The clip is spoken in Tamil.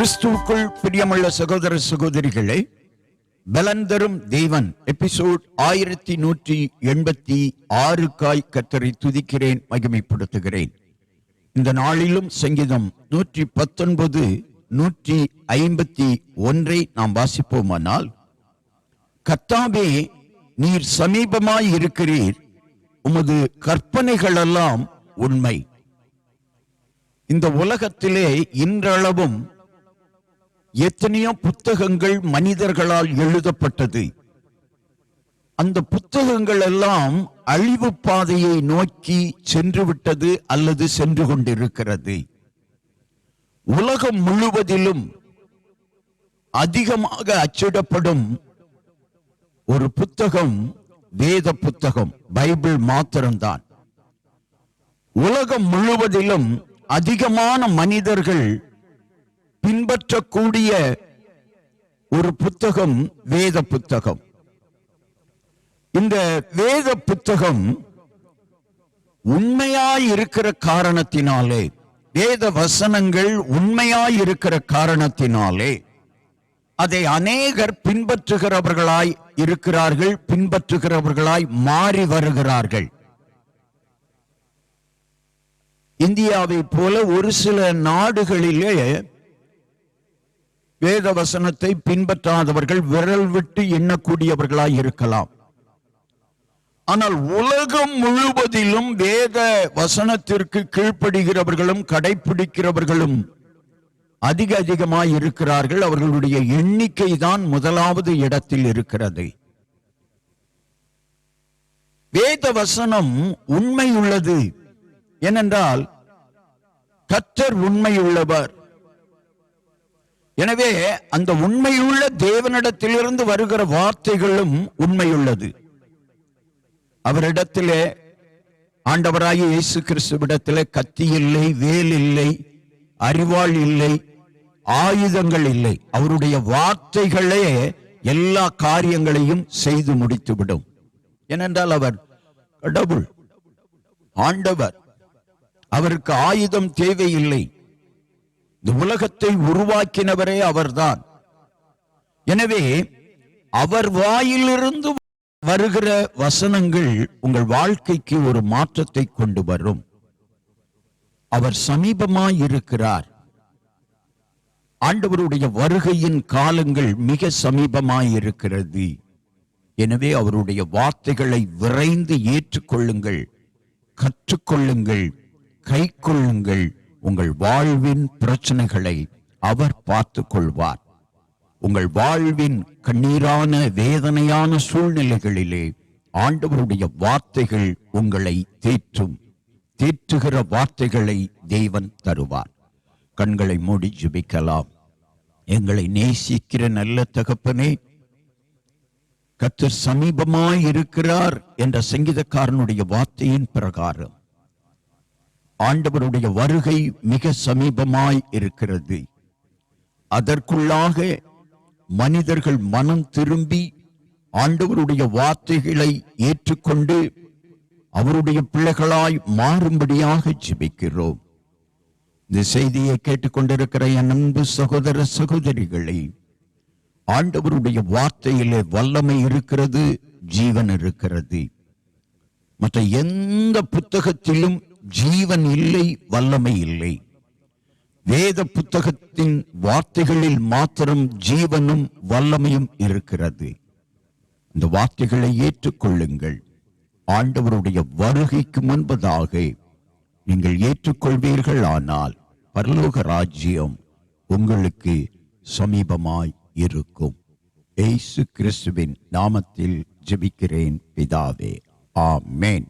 கிறிஸ்துவுக்குள் பிரியமுள்ள சகோதர சகோதரிகளே பலன் தரும் தேவன். எபிசோட் ஆயிரத்தி நூற்றி எண்பத்தி ஆறுக்காய் கத்தரை துதிக்கிறேன் மகிமைப்படுத்துகிறேன். இந்த நாளிலும் சங்கீதம் நூற்றி பத்தொன்பது நூற்றி ஐம்பத்தி ஒன்றை நாம் வாசிப்போமானால் கத்தாவே நீர் சமீபமாய் இருக்கிறீர். உமது கற்பனைகளெல்லாம் உண்மை. இந்த உலகத்திலே இன்றளவும் எத்தனையோ புத்தகங்கள் மனிதர்களால் எழுதப்பட்டது. அந்த புத்தகங்கள் எல்லாம் அழிவு பாதையை நோக்கி சென்று விட்டது அல்லது சென்று கொண்டிருக்கிறது. உலகம் முழுவதிலும் அதிகமாக அச்சிடப்படும் ஒரு புத்தகம் வேத புத்தகம் பைபிள் மாத்திரம்தான். உலகம் முழுவதிலும் அதிகமான மனிதர்கள் பின்பற்றக்கூடிய ஒரு புத்தகம் வேத புத்தகம். இந்த வேத புத்தகம் உண்மையாய் இருக்கிற காரணத்தினாலே வேத வசனங்கள் உண்மையாய் இருக்கிற காரணத்தினாலே அதை அநேகர் பின்பற்றுகிறவர்களாய் இருக்கிறார்கள் பின்பற்றுகிறவர்களாய் மாறி வருகிறார்கள். இந்தியாவை போல ஒரு சில நாடுகளிலே வேத வசனத்தை பின்பற்றாதவர்கள் விரல் விட்டு எண்ணக்கூடியவர்களாய் இருக்கலாம். ஆனால் உலகம் முழுவதிலும் வேத வசனத்திற்கு கீழ்ப்படுகிறவர்களும் கடைபிடிக்கிறவர்களும் அதிக அதிகமாய் இருக்கிறார்கள். அவர்களுடைய எண்ணிக்கை தான் முதலாவது இடத்தில் இருக்கிறது. வேத வசனம் உண்மை உள்ளது. ஏனென்றால் கத்தர் உண்மை உள்ளவர். எனவே அந்த உண்மையுள்ள தேவனிடத்திலிருந்து வருகிற வார்த்தைகளும் உண்மையுள்ளது. அவரிடத்திலே ஆண்டவராகிய இயேசு கிறிஸ்துவிடத்திலே கத்தி இல்லை வேல் இல்லை அறிவாள் இல்லை ஆயுதங்கள் இல்லை. அவருடைய வார்த்தைகளே எல்லா காரியங்களையும் செய்து முடித்துவிடும். ஏனென்றால் அவர் கடவுள் ஆண்டவர். அவருக்கு ஆயுதம் தேவையில்லை. இந்த உலகத்தை உருவாக்கினவரே அவர்தான். எனவே அவர் வாயிலிருந்து வருகிற வசனங்கள் உங்கள் வாழ்க்கைக்கு ஒரு மாற்றத்தை கொண்டு வரும். அவர் சமீபமாய் இருக்கிறார் ஆண்டவருடைய வருகையின் காலங்கள் மிக சமீபமாய் இருக்கிறது எனவே அவருடைய வார்த்தைகளை விரைந்து ஏற்றுக்கொள்ளுங்கள் கற்றுக்கொள்ளுங்கள் கை கொள்ளுங்கள் உங்கள் வாழ்வின் பிரச்சனைகளை அவர் பார்த்து கொள்வார் உங்கள் வாழ்வின் கண்ணீரான வேதனையான சூழ்நிலைகளிலே ஆண்டவருடைய வார்த்தைகள் உங்களை தேற்றும். தேற்றுகிற வார்த்தைகளை தேவன் தருவார். கண்களை மூடி ஜுபிக்கலாம். எங்களை நேசிக்கிற நல்ல தகப்பனே கத்தர் சமீபமாய் இருக்கிறார் என்ற சங்கீதக்காரனுடைய வார்த்தையின் பிரகாரம். ஆண்டவருடைய வருகை மிக சமீபமாய் இருக்கிறது. அதற்குள்ளாக மனிதர்கள் மனம் திரும்பி ஆண்டவருடைய வார்த்தைகளை ஏற்றுக்கொண்டு அவருடைய பிள்ளைகளாய் மாறும்படியாக ஜிபிக்கிறோம். இந்த செய்தியை கேட்டுக்கொண்டிருக்கிற என் அன்பு சகோதர சகோதரிகளை ஆண்டவருடைய வார்த்தையிலே வல்லமை இருக்கிறது ஜீவன் இருக்கிறது. மற்ற எந்த புத்தகத்திலும் ஜீவன் இல்லை வல்லமை இல்லை. வேத புத்தகத்தின் வார்த்தைகளில் மாத்திரம் ஜீவனும் வல்லமையும் இருக்கிறது. இந்த வார்த்தைகளை ஏற்றுக்கொள்ளுங்கள். ஆண்டவருடைய வருகைக்கு முன்பதாக நீங்கள் ஏற்றுக்கொள்வீர்கள் ஆனால் பரலோக ராஜ்யம் உங்களுக்கு சமீபமாய் இருக்கும். ஏசு கிறிஸ்துவின் நாமத்தில் ஜெபிக்கிறேன் பிதாவே. ஆமேன்.